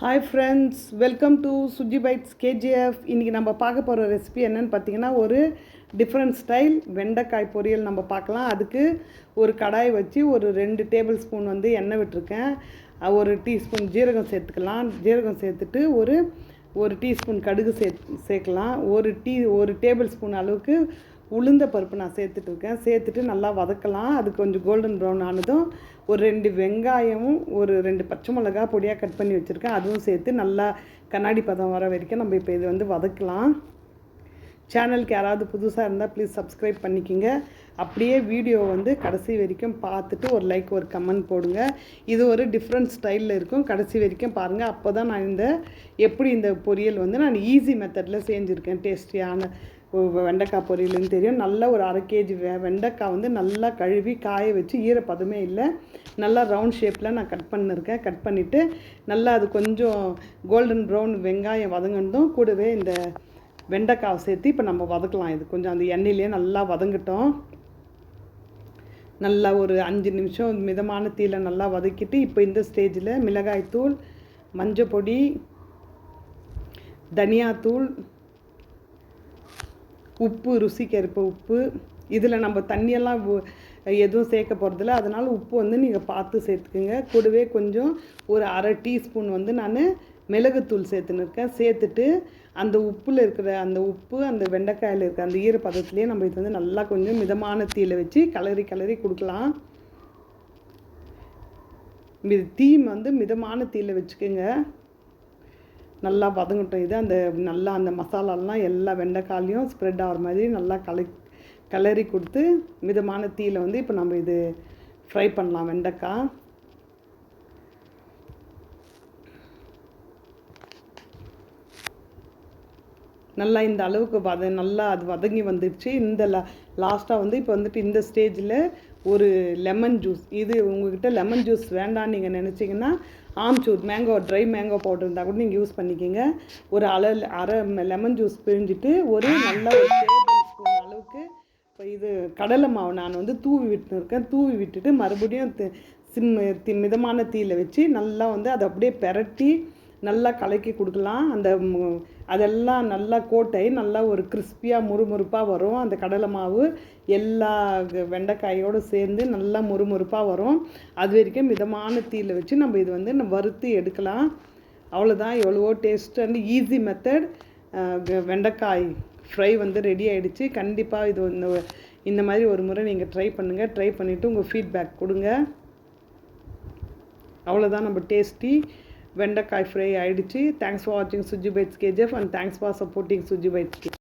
Hi friends welcome to Suji Bites KGF இன்றைக்கி நம்ம பார்க்க போகிற ரெசிபி என்னன்னு பார்த்தீங்கன்னா ஒரு டிஃப்ரெண்ட் ஸ்டைல் வெண்டைக்காய் பொரியல் நம்ம பார்க்கலாம். அதுக்கு ஒரு கடாய் வச்சு ஒரு ரெண்டு டேபிள் ஸ்பூன் வந்து எண்ணெய் விட்டுருக்கேன். ஒரு டீஸ்பூன் ஜீரகம் சேர்த்துக்கலாம். ஜீரகம் சேர்த்துட்டு ஒரு ஒரு டீஸ்பூன் கடுகு சே சேர்க்கலாம். ஒரு டீ ஒரு டேபிள் ஸ்பூன் அளவுக்கு உளுந்த பருப்பு நான் சேர்த்துட்டு இருக்கேன். சேர்த்துட்டு நல்லா வதக்கலாம். அது கொஞ்சம் கோல்டன் ப்ரௌன் ஆனதும் ஒரு ரெண்டு வெங்காயமும் ஒரு ரெண்டு பச்சை மிளகா பொடியாக கட் பண்ணி வச்சுருக்கேன். அதுவும் சேர்த்து நல்லா கண்ணாடி பதம் வர வரைக்கும் நம்ம இப்போ இது வந்து வதக்கலாம். சேனலுக்கு யாராவது புதுசாக இருந்தால் ப்ளீஸ் சப்ஸ்கிரைப் பண்ணிக்கிங்க. அப்படியே வீடியோ வந்து கடைசி வரைக்கும் பார்த்துட்டு ஒரு லைக் ஒரு கமெண்ட் போடுங்க. இது ஒரு டிஃப்ரெண்ட் ஸ்டைலில் இருக்கும். கடைசி வரைக்கும் பாருங்கள் அப்போ தான் நான் இந்த எப்படி இந்த பொரியல் வந்து நான் ஈஸி மெத்தடில் செஞ்சுருக்கேன். டேஸ்டியான வெண்டைக்காய் பொரியல்னு தெரியும். நல்ல ஒரு அரை கேஜி வெ வெண்டைக்காய் வந்து நல்லா கழுவி காய வச்சு ஈரப்பதமே இல்லை. நல்லா ரவுண்ட் ஷேப்பில் நான் கட் பண்ணியிருக்கேன் கட் பண்ணிவிட்டு நல்லா அது கொஞ்சம் கோல்டன் ப்ரௌன் வெங்காயம் வதங்கினதும் கூடவே இந்த வெண்டைக்காவை சேர்த்து இப்போ நம்ம வதக்கலாம். இது கொஞ்சம் அந்த எண்ணெயிலே நல்லா வதங்கிட்டோம். நல்லா ஒரு அஞ்சு நிமிஷம் மிதமான தீயில நல்லா வதக்கிட்டு இப்போ இந்த ஸ்டேஜில் மிளகாய்த்தூள் மஞ்சள் பொடி தனியாத்தூள் உப்பு ருசிக்கு உப்பு. இதில் நம்ம தண்ணியெல்லாம் எதுவும் சேர்க்க போகிறதில்ல அதனால் உப்பு வந்து நீங்கள் பார்த்து சேர்த்துக்குங்க. கூடவே கொஞ்சம் ஒரு அரை டீஸ்பூன் வந்து நான் மிளகுத்தூள் சேர்த்துன்னு இருக்கேன். சேர்த்துட்டு அந்த உப்பில் இருக்கிற அந்த உப்பு அந்த வெண்டைக்காயில் இருக்கிற அந்த ஈரப்பதத்துலேயே நம்ம இது வந்து நல்லா கொஞ்சம் மிதமான தீயில் வச்சு கலரி கலரி கொடுக்கலாம். தீம் வந்து மிதமான தீயில் வச்சுக்கோங்க. நல்லா வதங்கட்டும். இது அந்த நல்லா அந்த மசாலாலாம் எல்லா வெண்டைக்காலையும் ஸ்ப்ரெட் ஆகிற மாதிரி நல்லா கலை கிளறி கொடுத்து மிதமான தீயில் வந்து இப்போ நம்ம இது ஃப்ரை பண்ணலாம் வெண்டைக்காய். நல்லா இந்த அளவுக்கு வத நல்லா அது வதங்கி வந்துடுச்சு இந்த லா லாஸ்ட்டாக வந்து இப்போ வந்துட்டு இந்த ஸ்டேஜில் ஒரு லெமன் ஜூஸ் இது உங்ககிட்ட லெமன் ஜூஸ் வேண்டாம்னு நீங்கள் நினச்சிங்கன்னா amchur mango dry mango powder இருந்தால் கூட நீங்கள் யூஸ் பண்ணிக்கோங்க. ஒரு அரை அரை லெமன் ஜூஸ் பிழிஞ்சிட்டு ஒரு நல்ல ஒரு டேபிள் ஸ்பூன் அளவுக்கு இப்போ இது கடலை மாவு நான் வந்து தூவி விட்டு இருக்கேன் தூவி விட்டுட்டு மறுபடியும் சிம் மிதமான தீயில் வச்சு நல்லா வந்து அதை அப்படியே பெரட்டி நல்லா கலக்கி கொடுக்கலாம். அந்த அதெல்லாம் நல்லா கோட்டை நல்லா ஒரு கிறிஸ்பியாக முறுமுறுப்பாக வரும். அந்த கடலை மாவு எல்லா வெண்டைக்காயோடு சேர்ந்து நல்லா முறுமுறுப்பாக வரும். அது வரைக்கும் மிதமான தீயில் வச்சு நம்ம இது வந்து நம்ம வறுத்து எடுக்கலாம். அவ்வளோதான் எவ்வளவோ டேஸ்ட் அண்ட் ஈஸி மெத்தட் வெண்டைக்காய் ஃப்ரை வந்து ரெடி ஆகிடுச்சு கண்டிப்பாக இது இந்த இந்த மாதிரி ஒரு முறை நீங்கள் ட்ரை பண்ணுங்கள் ட்ரை பண்ணிவிட்டு உங்கள் ஃபீட்பேக் கொடுங்க. அவ்வளோதான் நம்ம டேஸ்டி வெண்டைக்காய் ஃப்ரை ஆயிடுச்சு தேங்க்ஸ் ஃபார் வாட்சிங் Suji Bites KGF and thanks for supporting Suji Bites